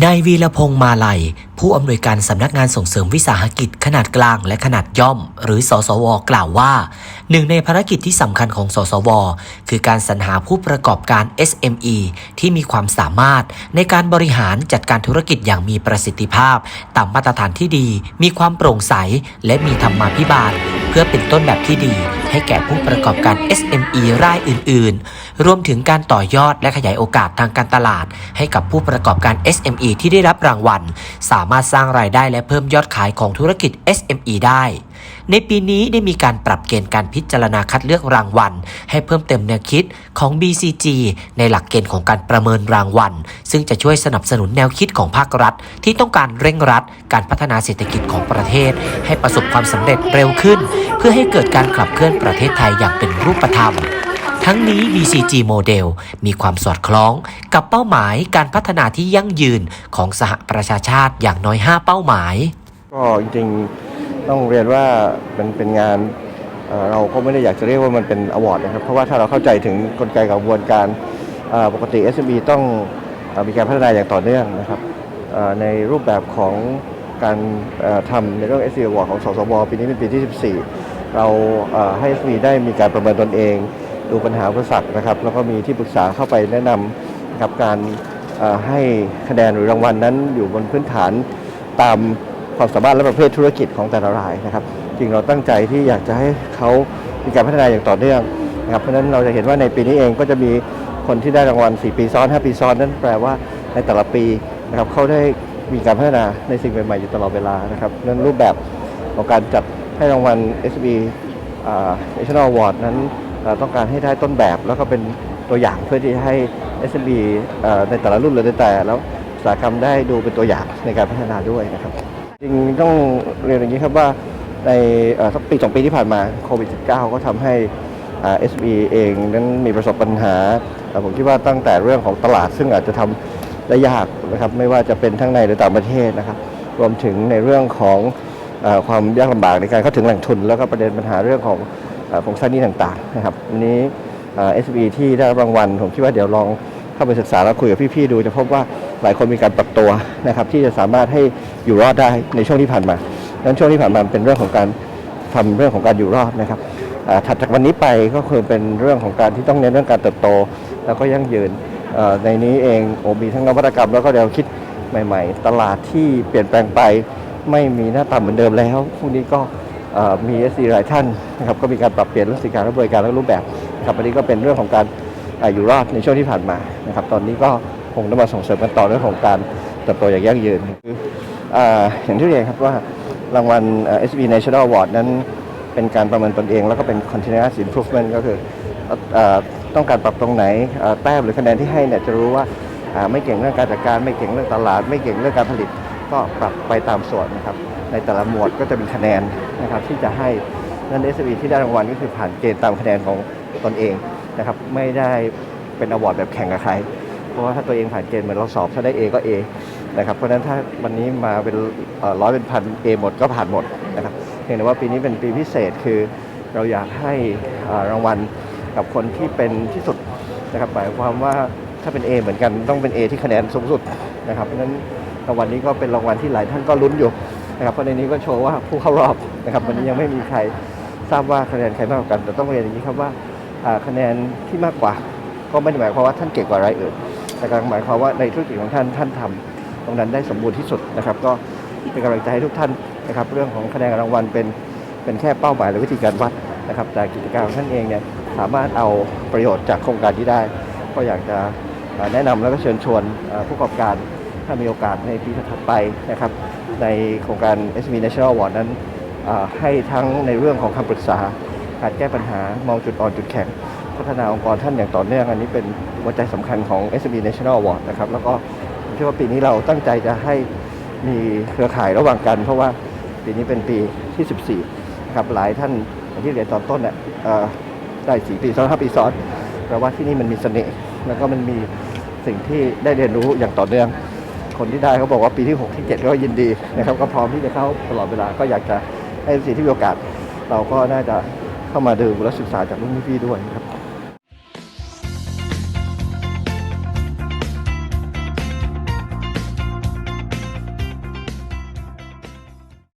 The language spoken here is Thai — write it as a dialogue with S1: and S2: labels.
S1: นายวีรพงษ์มาลัย ผู้อำนวยการสำนักงานส่งเสริมวิสาหกิจขนาดกลางและขนาดย่อม หรือ สสว กล่าวว่า หนึ่งในภารกิจที่สำคัญของ สสว คือการสรรหาผู้ประกอบการ SME ที่มีความสามารถในการบริหารจัดการธุรกิจอย่างมีประสิทธิภาพ ตามมาตรฐานที่ดี มีความโปร่งใส และมีธรรมาภิบาล เพื่อเป็นต้นแบบที่ดี ให้แก่ผู้ประกอบการ SME รายอื่น ๆ รวมถึงการต่อยอดและขยายโอกาสทางการตลาด ให้กับผู้ประกอบการ SME ที่ได้รับรางวัล สามารถสร้างรายได้และเพิ่มยอดขายของธุรกิจ SME ได้ ในปีนี้ได้มีการปรับเกณฑ์การพิจารณาคัดเลือกรางวัล ให้เพิ่มเต็มแนวคิดของ BCG ในหลักเกณฑ์ของการประเมินรางวัล ซึ่งจะช่วยสนับสนุนแนวคิดของภาครัฐ ที่ต้องการเร่งรัด การพัฒนาเศรษฐกิจของประเทศ ให้ประสบความสำเร็จเร็วขึ้น เพื่อให้เกิดการขับเคลื่อนประเทศไทยอย่างเป็นรูปธรรมทั้งนี้ BCG โมเดลมีความสอดคล้องกับเป้าหมายการพัฒนาที่ยั่งยืนของสหประชาชาติอย่างน้อย 5 เป้าหมาย
S2: ก็จริงๆ ต้องเรียนว่าเป็นเป็นงานเราก็ไม่ได้อยากจะเรียกว่ามันเป็นอวอร์ดนะครับ เพราะว่าถ้าเราเข้าใจถึงกลไกกระบวนการปกติ SME ต้องมีการพัฒนาอย่างต่อเนื่องนะครับในรูปแบบของการทำในเรื่อง SME Award ของสสวปีนี้เป็นปีที่ 14 เราให้ SME ได้มีการประเมินตนเอง ดูปัญหาอุปสรรคนะครับ แล้วก็มีที่ปรึกษาเข้าไปแนะนำนะครับการให้คะแนนหรือรางวัลนั้นอยู่บนพื้นฐานตาม ความสามารถและประเภทธุรกิจของแต่ละรายนะครับจริงเราตั้งใจที่อยากจะให้เขามีการพัฒนาอย่างต่อเนื่องนะครับเพราะฉะนั้นเราจะเห็นว่าในปีนี้เองก็จะมีคนที่ได้รางวัล 4 ปีซ้อน 5 ปีซ้อน นั่นแปลว่าในแต่ละปีนะครับเขาได้มีการพัฒนาในสิ่งใหม่ๆอยู่ตลอดเวลานะครับนั้นรูปแบบของการจัดให้รางวัล SB อ่า National Award นั้นเอ่อต้องการให้ได้ต้นแบบ แล้วก็เป็นตัวอย่างเพื่อที่ให้ SMB เอ่อในแต่ละรุ่นหรือในแต่แล้วอุตสาหกรรมได้ดูเป็นตัวอย่างในการพัฒนาด้วยนะครับ จริงต้องเรียนอย่างนี้ครับว่าในสักปีสองปีที่ผ่านมาโควิด -19 ก็ทำให้อ่า SME เองนั้นมีประสบปัญหาอ่ผมคิดว่าตั้งแต่เรื่องของตลาดซึ่งอาจจะทำได้ยากนะครับไม่ว่าจะเป็นทั้งในหรือต่างประเทศนะครับ รวมถึงในเรื่องของอความยากลำบากในการเข้าถึงแหล่งทุน แล้วก็ประเด็นปัญหาเรื่องของเอ่อโครงสร้างนี้ต่างๆนะครับวันนี้เอ่อ SME ที่ได้รางวัล ผมคิดว่าเดี๋ยวลองเข้าไปศึกษาแล้วคุยกับพี่ๆดูจะพบว่า หลายคนมีการปรับตัวนะครับที่จะสามารถให้อยู่รอดได้ในช่วงที่ผ่านมาดังนั้นช่วงที่ผ่านมาเป็นเรื่องของการทำเรื่องของการอยู่รอดนะครับถัดจากวันนี้ไปก็คือเป็นเรื่องของการที่ต้องเน้นเรื่องการเติบโต แล้วก็ยั่งยืนในนี้เองโอมีทั้งนวัตกรรมแล้วก็แนวคิดใหม่ ๆ ตลาดที่เปลี่ยนแปลงไปไม่มีหน้าตาเหมือนเดิมแล้วพวกนี้ก็เอ่อมี s อหลายท่านนะครับก็มีการปรับเปลี่ยนเรื่องสินค้าและบริการและรูปแบบครับอันนี้ก็เป็นเรื่องของการอยู่รอดในช่วงที่ผ่านมานะครับตอนนี้ก็ คงต้องมาส่งเสริมกันต่อเรื่องของการเติบโตอย่างยั่งยืนคืออ่ออย่างที่เรียนครับว่ารางวัลเอ่อ SB National Award นั้นเป็นการประเมินตนเอง แล้วก็เป็น continuous improvement ก็คืออต้องการปรับตรงไหนแต้มหรือคะแนนที่ให้เนี่ยจะรู้ว่าไม่เก่งเรื่องการจัดการ ไม่เก่งเรื่องตลาด ไม่เก่งเรื่องการผลิต ก็ปรับไปตามส่วนนะครับในแต่ละหมวดก็จะมีคะแนนนะครับที่จะให้นั่น s อ b ที่ได้รางวัลก็คือผ่านเกณฑ์ตามคะแนนของตนเองนะครับไม่ได้เป็นอวอร์ดแบบแข่งกับใคร เพราะว่าถ้าตัวเองผ่านเกณฑ์เหมือนเราสอบถ้าได้ A ก็ A นะครับเพราะฉะนั้นถ้าวันนี้มาเป็นร้อยเป็นพัน A หมดก็ผ่านหมดนะครับเพียงแต่ว่าปีนี้เป็นปีพิเศษคือเราอยากให้รางวัลกับคนที่เป็นที่สุดนะครับหมายความว่าถ้าเป็น A เหมือนกันต้องเป็น A ที่คะแนนสูงสุดนะครับเพราะฉะนั้นรางวัลนี้ก็เป็นรางวัลที่หลายท่านก็ลุ้นอยู่นะครับเพราะในนี้ก็โชว์ว่าผู้เข้ารอบนะครับวันนี้ยังไม่มีใครทราบว่าคะแนนใครมากกว่ากันแต่ต้องเรียนอย่างนี้ครับว่าคะแนนที่มากกว่า ก็ไม่ได้หมายความว่าท่านเก่งกว่ารายอื่น แต่กำลังหมายความว่าในธุรกิจของท่านท่านทำตรงนั้นได้สมบูรณ์ที่สุดนะครับ ก็เป็นกำลังใจให้ทุกท่านนะครับ เรื่องของคะแนนรางวัลเป็นเป็นแค่เป้าหมายหรือวิธีการวัดนะครับ แต่กิจการของท่านเองเนี่ยสามารถเอาประโยชน์จากโครงการที่ได้ ก็อยากจะแนะนำแล้วก็เชิญชวนผู้ประกอบการถ้ามีโอกาสในปีถัดไปนะครับ ในโครงการ SME National Award นั้นให้ทั้งในเรื่องของคำปรึกษาการแก้ปัญหามองจุดอ่อนจุดแข็ง พัฒนาองค์กรท่านอย่างต่อเนื่องอันนี้เป็นหัวใจสำคัญของ SME National Award นะครับแล้วก็ผมเชื่อว่าปีนี้เราตั้งใจจะให้มีเครือข่ายระหว่างกัน เพราะว่าปีนี้เป็นปีที่ 14นะครับหลายท่านอย่างที่เรียนตอนต้นเนี่ยเอ่อได้4ปีซ้อน5ปีซ้อนแปลว่าที่นี่มันมีเสน่ห์แล้วก็มันมีสิ่งที่ได้เรียนรู้อย่างต่อเนื่อง คนที่ได้เขาบอกว่าปีที่ 6 ที่ 7 ก็ยินดีนะครับก็พร้อมที่จะเข้าตลอดเวลาก็อยากจะให้สิ่งที่มีโอกาส เราก็น่าจะเข้ามาดูและศึกษาจากรุ่นพี่ด้วยครับ